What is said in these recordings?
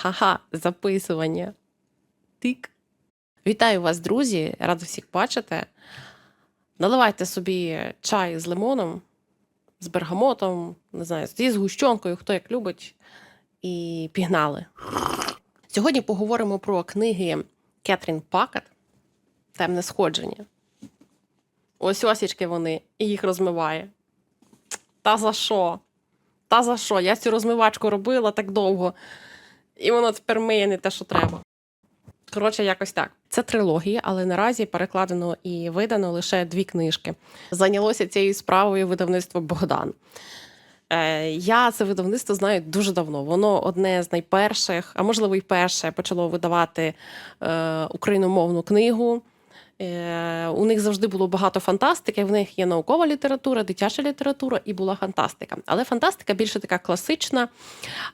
Ха-ха, записування. Тик. Вітаю вас, друзі! Рада всіх бачити. Наливайте собі чай з лимоном, з бергамотом, не знаю, зі згущенкою, хто як любить. І пігнали. Сьогодні поговоримо про книги Кетрін Пакет Темне сходження. Ось осічки вони, і їх розмиває. Та за що? Та за що? Я цю розмивачку робила так довго, і воно тепер миє не те, що треба. Коротше, якось так. Це трилогія, але наразі перекладено і видано лише дві книжки. Зайнялося цією справою видавництво Богдан. Е, Я це видавництво знаю дуже давно. Воно одне з найперших, а можливо, і перше почало видавати е, україномовну книгу. Е, У них завжди було багато фантастики. В них є наукова література, дитяча література і була фантастика. Але фантастика більше така класична.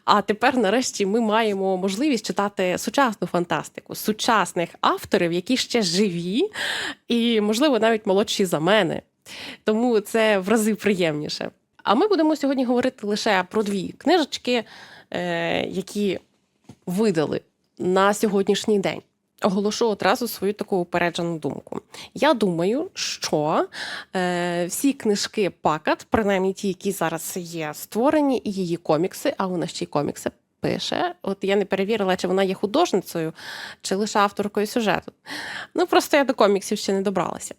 А тепер, нарешті, ми маємо можливість читати сучасну фантастику, сучасних авторів, які ще живі, і, можливо, навіть молодші за мене. Тому це в рази приємніше. А ми будемо сьогодні говорити лише про дві книжечки, е, які видали на сьогоднішній день. Оголошу одразу свою таку упереджену думку. Я думаю, що е, всі книжки Пакат, принаймні ті, які зараз є створені, і її комікси, а вона ще й комікси пише. От я не перевірила, чи вона є художницею, чи лише авторкою сюжету. Ну, просто я до коміксів ще не добралася.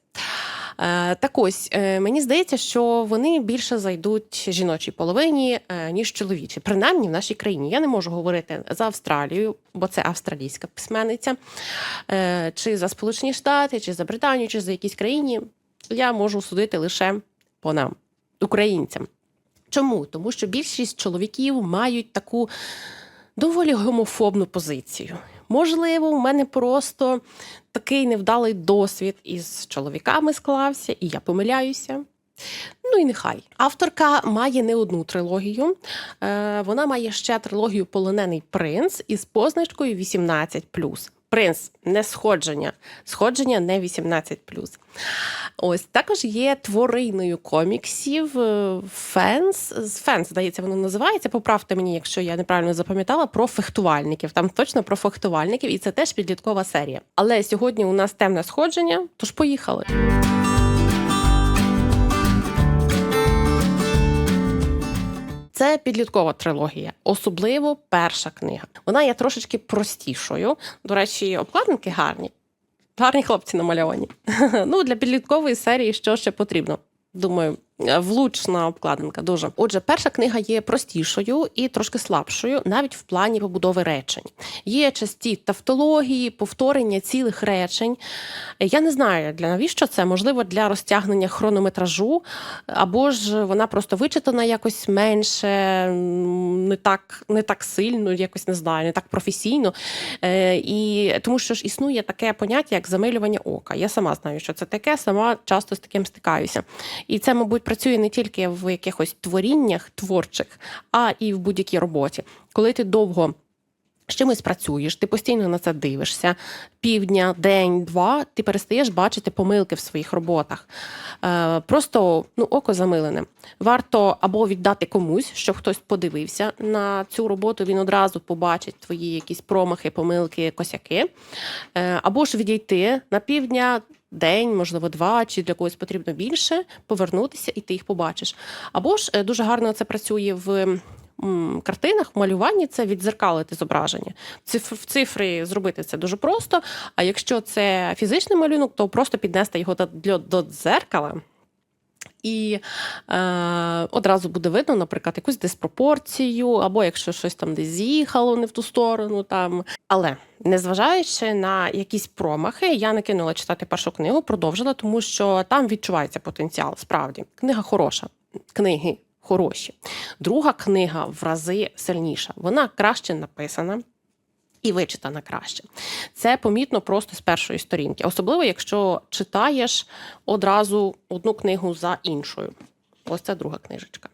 Е, Так ось е, мені здається, що вони більше зайдуть жіночій половині, е, ніж чоловічій. Принаймні в нашій країні. Я не можу говорити за Австралію, бо це австралійська письменниця, чи за Сполучені Штати, чи за Британію, чи за якісь країні. Я можу судити лише по нам, українцям. Чому? Тому що більшість чоловіків мають таку доволі гомофобну позицію. Можливо, у мене просто такий невдалий досвід із чоловіками склався, і я помиляюся. Ну і нехай. Авторка має не одну трилогію. Е, вона має ще трилогію Полонений принц із позначкою 18. Принц не сходження. Сходження не 18. Ось також є твориною коміксів фенс. Фенс. Фенс, здається, воно називається. Поправте мені, якщо я неправильно запам'ятала, про фехтувальників. Там точно про фехтувальників, і це теж підліткова серія. Але сьогодні у нас темне сходження, тож поїхали. Це підліткова трилогія, особливо перша книга. Вона є трошечки простішою. До речі, обкладинки гарні. Гарні хлопці намальовані. Ну, для підліткової серії що ще потрібно? Думаю, влучна обкладинка дуже. Отже, перша книга є простішою і трошки слабшою, навіть в плані побудови речень. Є часті тавтології, повторення цілих речень. Я не знаю, для навіщо це можливо для розтягнення хронометражу, або ж вона просто вичитана якось менше, не так, не так сильно, якось не знаю, не так професійно. Е, І тому що ж існує таке поняття, як замилювання ока. Я сама знаю, що це таке, сама часто з таким стикаюся. І це, мабуть, працює не тільки в якихось творіннях творчих, а і в будь-якій роботі. Коли ти довго з чимось працюєш, ти постійно на це дивишся. Півдня, день, два, ти перестаєш бачити помилки в своїх роботах. Е, просто ну, око замилене. Варто або віддати комусь, щоб хтось подивився на цю роботу, він одразу побачить твої якісь промахи, помилки, косяки. Е, або ж відійти на півдня. День, можливо, два, чи для когось потрібно більше, повернутися, і ти їх побачиш. Або ж е, дуже гарно це працює в картинах, в малюванні це відзеркалити зображення. В цифри зробити це дуже просто. А якщо це фізичний малюнок, то просто піднести його до, дзеркала. І е, одразу буде видно, наприклад, якусь диспропорцію, або якщо щось там десь з'їхало не в ту сторону. Там. Але незважаючи на якісь промахи, я не кинула читати першу книгу, продовжила, тому що там відчувається потенціал. Справді, книга хороша, книги хороші. Друга книга в рази сильніша. Вона краще написана. І вичитана краще. Це помітно просто з першої сторінки, особливо якщо читаєш одразу одну книгу за іншою. Ось це друга книжечка.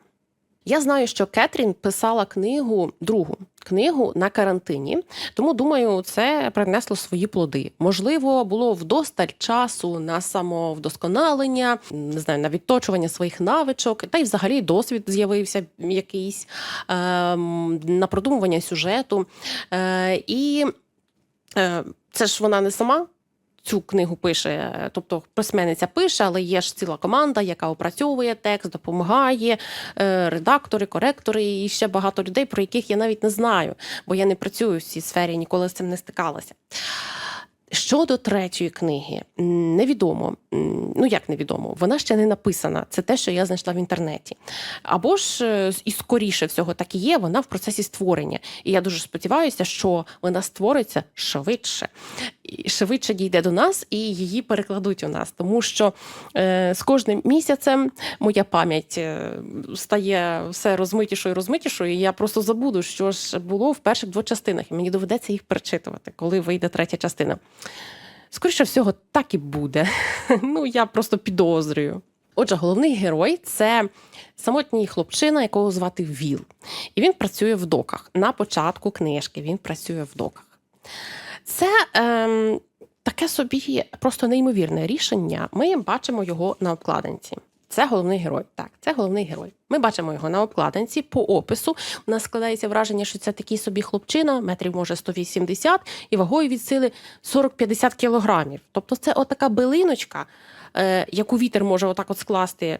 Я знаю, що Кетрін писала книгу другу книгу на карантині, тому думаю, це принесло свої плоди. Можливо, було вдосталь часу на самовдосконалення, не знаю, на відточування своїх навичок, та й взагалі досвід з'явився якийсь е, на продумування сюжету. Е, і е, це ж вона не сама. Цю книгу пише, тобто письменниця пише, але є ж ціла команда, яка опрацьовує текст, допомагає, е, редактори, коректори і ще багато людей, про яких я навіть не знаю, бо я не працюю в цій сфері, ніколи з цим не стикалася. Щодо третьої книги, невідомо. Ну як невідомо, вона ще не написана. Це те, що я знайшла в інтернеті. Або ж е, і скоріше всього так і є, вона в процесі створення. І я дуже сподіваюся, що вона створиться швидше, І швидше дійде до нас і її перекладуть у нас. Тому що е, з кожним місяцем моя пам'ять е, стає все розмитішою, розмитішою. І я просто забуду, що ж було в перших двох частинах, і мені доведеться їх перечитувати, коли вийде третя частина. Скоріше всього, так і буде. Ну, я просто підозрюю. Отже, головний герой це самотній хлопчина, якого звати Віл. І він працює в доках. На початку книжки він працює в доках. Це ем, таке собі просто неймовірне рішення. Ми бачимо його на обкладинці. Це головний герой. Так, це головний герой. Ми бачимо його на обкладинці по опису. У нас складається враження, що це такий собі хлопчина, метрів може 180, і вагою від сили 40-50 кілограмів. Тобто, це отака билиночка, е, яку вітер може отак от скласти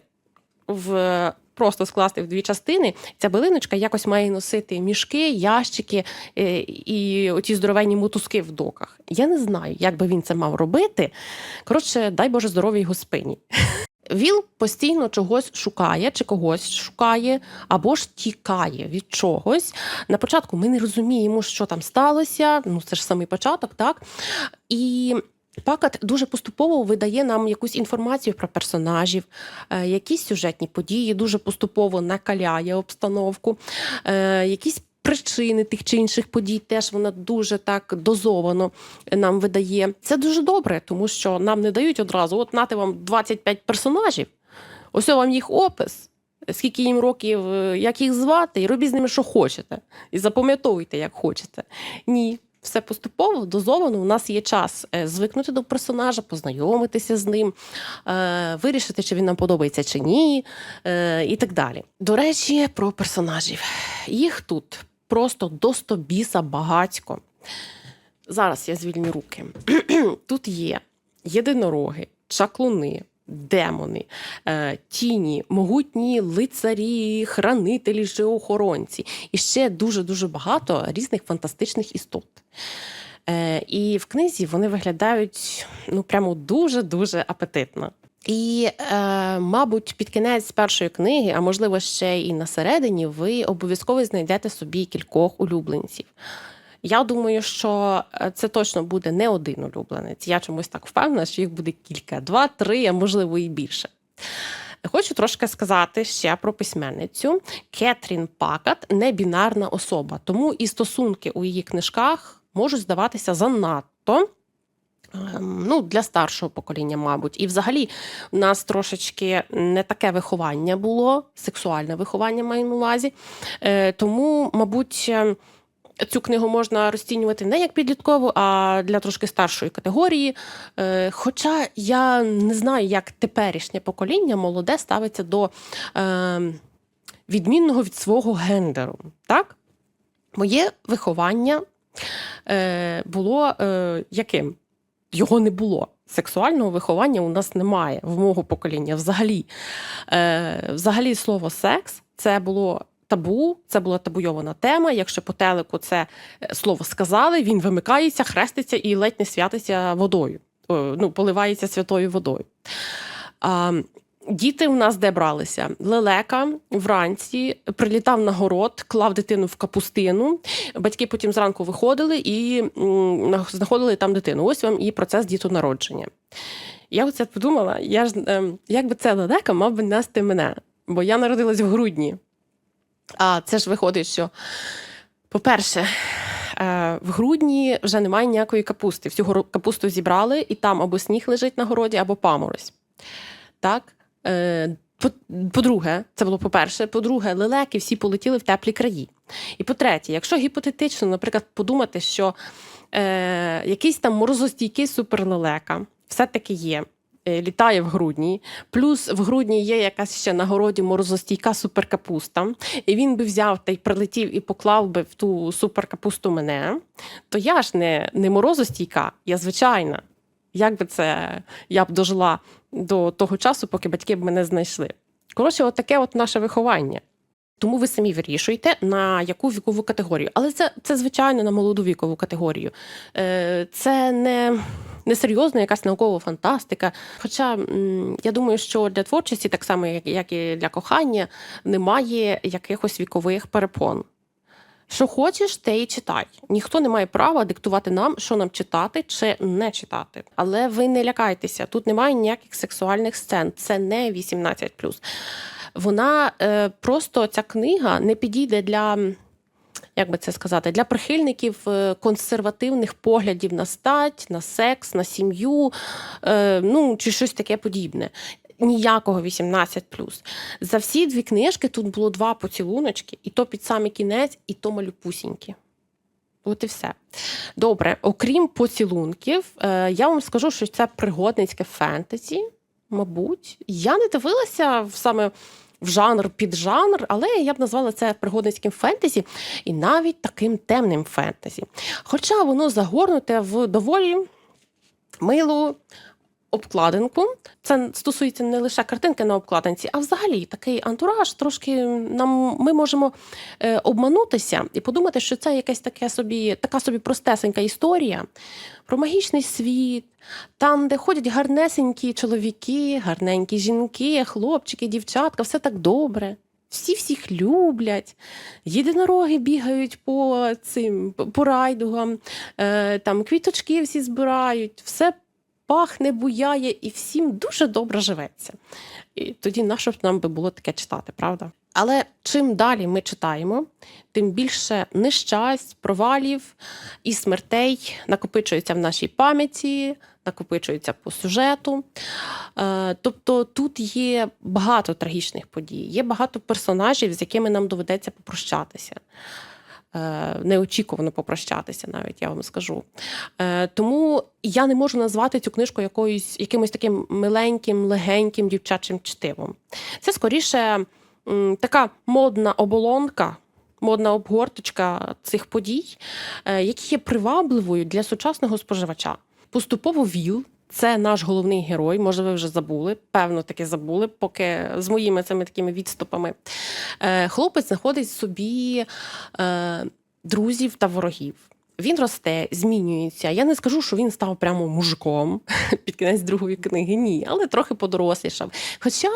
в. Просто скласти в дві частини. Ця билиночка якось має носити мішки, ящики е, і оті здоровенні мотузки в доках. Я не знаю, як би він це мав робити. Коротше, дай Боже здоров'я його спині. Віл постійно чогось шукає, чи когось шукає, або ж тікає від чогось. На початку ми не розуміємо, що там сталося. Ну, це ж самий початок, так? І Пакат дуже поступово видає нам якусь інформацію про персонажів, е, якісь сюжетні події, дуже поступово накаляє обстановку, е, якісь причини тих чи інших подій теж вона дуже так дозовано нам видає. Це дуже добре, тому що нам не дають одразу: от нати вам 25 персонажів, ось вам їх опис. Скільки їм років, е, як їх звати, і робіть з ними, що хочете, і запам'ятовуйте, як хочете. Ні, все поступово дозовано. У нас є час е, звикнути до персонажа, познайомитися з ним, е, вирішити, чи він нам подобається чи ні, і так далі. До речі, про персонажів. Їх тут просто до стобіса багатько. Зараз я звільню руки. Тут є єдинороги, чаклуни. Демони, е, тіні, могутні лицарі, хранителі чи охоронці. І ще дуже-дуже багато різних фантастичних істот. Е, І в книзі вони виглядають ну, прямо дуже-дуже апетитно. І, е, мабуть, під кінець першої книги, а можливо, ще і на середині, ви обов'язково знайдете собі кількох улюбленців. Я думаю, що е, це точно буде не один улюбленець. Я чомусь так впевнена, що їх буде кілька, два, три, а можливо і більше. Хочу трошки сказати ще про письменницю. Кетрін Пакат не бінарна особа, тому і стосунки у її книжках можуть здаватися занадто. Ем, Ну, для старшого покоління, мабуть, і взагалі у нас трошечки не таке виховання було, сексуальне виховання маю на увазі. Е, Тому, мабуть, ем, Цю книгу можна розцінювати не як підліткову, а для трошки старшої категорії. Е, Хоча я не знаю, як теперішнє покоління молоде ставиться до е, відмінного від свого гендеру. Так? Моє виховання е, було е, яким? Його не було. Сексуального виховання у нас немає в мого покоління. Взагалі, е, взагалі слово секс це було табу, це була табуйована тема. Якщо по телеку це е, слово сказали, він вимикається, хреститься і ледь не святиться водою. Ну, поливається святою водою. А, Діти у нас де бралися? Лелека вранці прилітав на город, клав дитину в капустину. Батьки потім зранку виходили і знаходили там дитину. Ось вам і процес дітонародження. Я оце подумала, я ж ем, як би це лелека мав би нести мене, бо я народилась в грудні. А це ж виходить, що, по-перше, е, в грудні вже немає ніякої капусти. Всю капусту зібрали, і там або сніг лежить на городі, або паморозь. Так? Е, По- По-друге, це було по-перше. По-друге, лелеки всі полетіли в теплі краї. І по-третє, якщо гіпотетично, наприклад, подумати, що е, якийсь там морозостійкий суперлелека все-таки є. е, Літає в грудні, плюс в грудні є якась ще на городі морозостійка суперкапуста, і він би взяв та й прилетів і поклав би в ту суперкапусту мене, то я ж не, не морозостійка, я звичайна. Як би це я б дожила до того часу, поки батьки б мене знайшли. Коротше, от таке от наше виховання. Тому ви самі вирішуєте, на яку вікову категорію. Але це, це звичайно, на молоду вікову категорію. Е, Це не, серйозна якась наукова фантастика. Хоча я думаю, що для творчості, так само, як і для кохання, немає якихось вікових перепон. Що хочеш, те і читай. Ніхто не має права диктувати нам, що нам читати чи не читати. Але ви не лякайтеся, тут немає ніяких сексуальних сцен. Це не 18+. Вона е, просто ця книга не підійде для. Як би це сказати, для прихильників е, консервативних поглядів на стать, на секс, на сім'ю, е, ну чи щось таке подібне. Ніякого 18 За всі дві книжки тут було два поцілуночки, і то під самий кінець, і то малюпусінькі. От і все. Добре, окрім поцілунків, е, я вам скажу, що це пригодницьке фентезі, мабуть. Я не дивилася саме в жанр під жанр, але я б назвала це пригодницьким фентезі і навіть таким темним фентезі. Хоча воно загорнуте в доволі милу обкладинку. Це стосується не лише картинки на обкладинці, а взагалі такий антураж. Трошки нам ми можемо е, обманутися і подумати, що це якась таке собі, така собі простесенька історія про магічний світ, там, де ходять гарнесенькі чоловіки, гарненькі жінки, хлопчики, дівчатка, все так добре. Всі всіх люблять, єдинороги бігають по цим по райдугам, е, там квіточки всі збирають, все пахне, буяє, і всім дуже добре живеться. І тоді нащо б нам би було таке читати, правда? Але чим далі ми читаємо, тим більше нещасть, провалів і смертей накопичується в нашій пам'яті, накопичується по сюжету. Е, Тобто тут є багато трагічних подій, є багато персонажів, з якими нам доведеться попрощатися. Е, Неочікувано попрощатися, навіть я вам скажу. Е, Тому я не можу назвати цю книжку якоюсь якимось таким миленьким, легеньким дівчачим чтивом. Це скоріше така модна оболонка, модна обгорточка цих подій, е, які є привабливою для сучасного споживача. Поступово ВІЛ. Це наш головний герой. Може, ви вже забули, певно, таки забули, поки з моїми цими такими відступами. Е, Хлопець знаходить собі е, друзів та ворогів. Він росте, змінюється. Я не скажу, що він став прямо мужиком під кінець другої книги. Ні, але трохи подорослішав. Хоча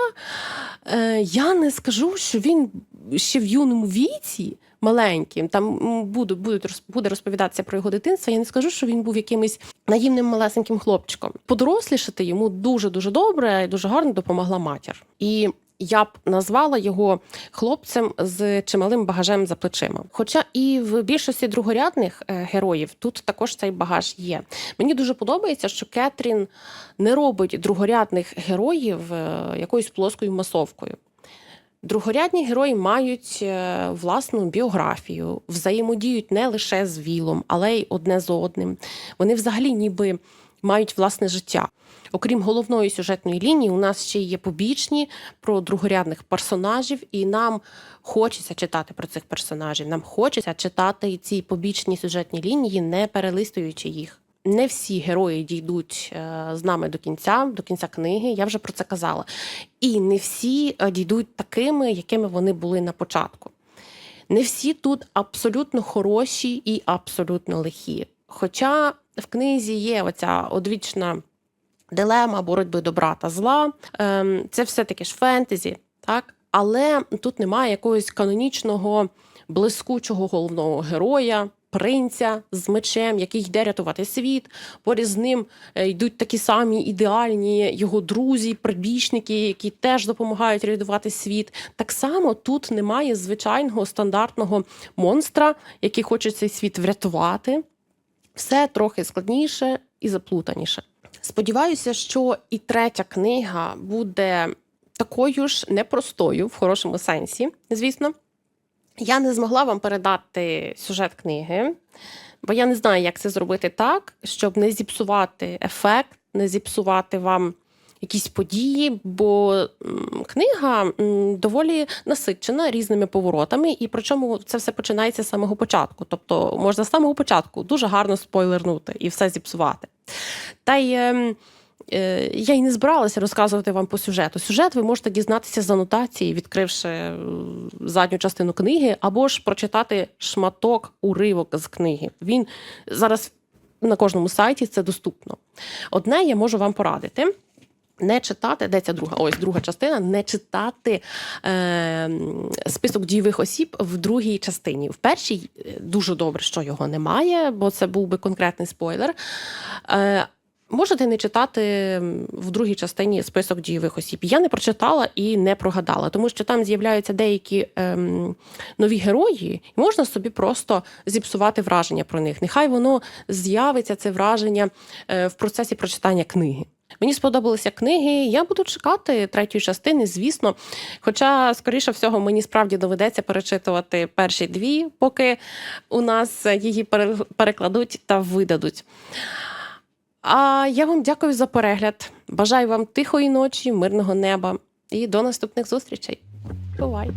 е, я не скажу, що він ще в юному віці. Маленьким, там буду, будуть буде розповідатися про його дитинство. Я не скажу, що він був якимось наївним малесеньким хлопчиком. Подорослішати йому дуже дуже добре і дуже гарно допомогла матір. І я б назвала його хлопцем з чималим багажем за плечима. Хоча і в більшості другорядних е, героїв тут також цей багаж є. Мені дуже подобається, що Кетрін не робить другорядних героїв е, якоюсь плоскою масовкою. Другорядні герої мають е, власну біографію, взаємодіють не лише з вілом, але й одне з одним. Вони взагалі ніби мають власне життя. Окрім головної сюжетної лінії, у нас ще є побічні про другорядних персонажів, і нам хочеться читати про цих персонажів. Нам хочеться читати ці побічні сюжетні лінії, не перелистуючи їх. Не всі герої дійдуть е, з нами до кінця, до кінця книги. Я вже про це казала. І не всі е, дійдуть такими, якими вони були на початку. Не всі тут абсолютно хороші і абсолютно лихі. Хоча в книзі є оця одвічна дилема боротьби добра та зла. Ем, Це все-таки ж фентезі, так? Але тут немає якогось канонічного блискучого головного героя, принця з мечем, який йде рятувати світ. Поряд з ним е, йдуть такі самі ідеальні його друзі, прибічники, які теж допомагають рятувати світ. Так само тут немає звичайного стандартного монстра, який хоче цей світ врятувати. Все трохи складніше і заплутаніше. Сподіваюся, що і третя книга буде такою ж непростою, в хорошому сенсі, звісно. Я не змогла вам передати сюжет книги, бо я не знаю, як це зробити так, щоб не зіпсувати ефект, не зіпсувати вам якісь події, бо книга доволі насичена різними поворотами, і причому це все починається з самого початку. Тобто можна з самого початку дуже гарно спойлернути і все зіпсувати. Та й ем, е, я й не збиралася розказувати вам по сюжету. Сюжет ви можете дізнатися з анотації, відкривши е, задню частину книги, або ж прочитати шматок, уривок з книги. Він зараз на кожному сайті це доступно. Одне я можу вам порадити. Не читати, де ця друга? Ось друга частина. Не читати е, список дійових осіб в другій частині. В першій е, дуже добре, що його немає, бо це був би конкретний спойлер. Е, Можете не читати в другій частині список дійових осіб. Я не прочитала і не прогадала, тому що там з'являються деякі ем, нові герої, і можна собі просто зіпсувати враження про них. Нехай воно з'явиться, це враження е, в процесі прочитання книги. Мені сподобалися книги. Я буду чекати третьої частини, звісно. Хоча, скоріше всього, мені справді доведеться перечитувати перші дві, поки у нас її перекладуть та видадуть. А я вам дякую за перегляд. Бажаю вам тихої ночі, мирного неба і до наступних зустрічей. Бувайте!